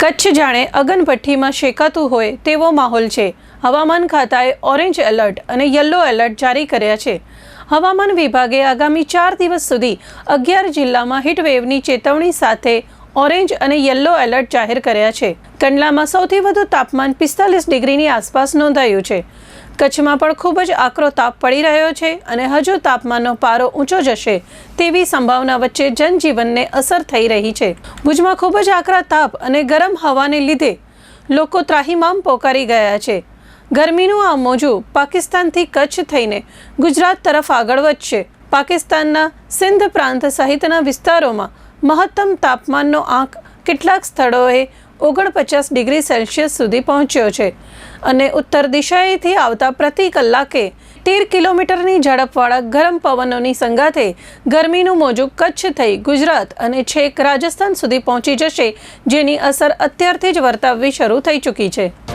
કચ્છ જાણે અગનભઠ્ઠીમાં શેકાતું હોય તેવો માહોલ છે. હવામાન ખાતાએ ઓરેન્જ એલર્ટ અને યલો એલર્ટ જારી કર્યા છે. હવામાન વિભાગે આગામી ચાર દિવસ સુધી અગિયાર જિલ્લામાં હીટવેવની ચેતવણી સાથે ઓરેન્જ અને યલો એલર્ટ જાહેર કર્યા છે. કંડલામાં સૌથી વધુ તાપમાન પિસ્તાલીસ ડિગ્રીની આસપાસ નોંધાયું છે. કચ્છમાં પણ ખૂબ જ આકરો તાપ પડી રહ્યો છે અને હજુ તાપમાનનો પારો ઊંચો જશે તેવી સંભાવના વચ્ચે જનજીવનને અસર થઈ રહી છે. ભુજમાં ખૂબ જ આકરા તાપ અને ગરમ હવાને લીધે લોકો ત્રાહિમામ પોકારી ગયા છે. ગરમીનું આ મોજું પાકિસ્તાનથી કચ્છ થઈને ગુજરાત તરફ આગળ વધશે. પાકિસ્તાનના સિંધ પ્રાંત સહિતના વિસ્તારોમાં મહત્તમ તાપમાનનો આંક કેટલાક સ્થળોએ ઓગણપચાસ ડિગ્રી સેલ્સિયસ સુધી પહોંચ્યો છે અને ઉત્તર દિશાએથી આવતા પ્રતિ કલાકે તેર કિલોમીટરની ઝડપવાળા ગરમ પવનોની સંગાથે ગરમીનું મોજું કચ્છ થઈ ગુજરાત અને છેક રાજસ્થાન સુધી પહોંચી જશે, જેની અસર અત્યારથી જ વર્તાવવી શરૂ થઈ ચૂકી છે.